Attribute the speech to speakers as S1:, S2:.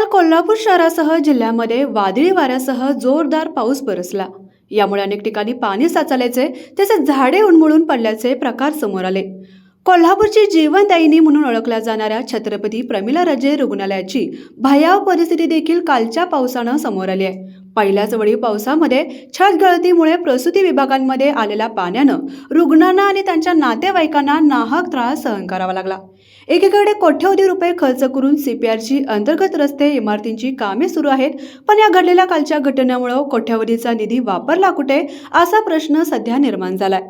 S1: काल कोल्हापूर शहरासह जिल्ह्यामध्ये वादळी वाऱ्यासह जोरदार पाऊस बरसला. यामुळे अनेक ठिकाणी पाणी साचल्याचे तसेच झाडे उन्मळून पडल्याचे प्रकार समोर आले. कोल्हापूरची जीवनदायिनी म्हणून ओळखल्या जाणाऱ्या छत्रपती प्रमिला रजे रुग्णालयाची भयाव परिस्थिती देखील कालच्या पावसानं समोर आली आहे. पहिल्याच वेळी पावसामध्ये छत गळतीमुळे प्रसूती विभागांमध्ये आलेल्या पाण्यानं रुग्णांना आणि त्यांच्या नातेवाईकांना नाहक त्रास सहन करावा लागला. एकीकडे कोट्यवधी रुपये खर्च करून सीपीआरची अंतर्गत रस्ते इमारतींची कामे सुरू आहेत पण या घडलेल्या कालच्या घटनेमुळे कोट्यवधीचा निधी वापरला कुठे असा प्रश्न सध्या निर्माण झालाय.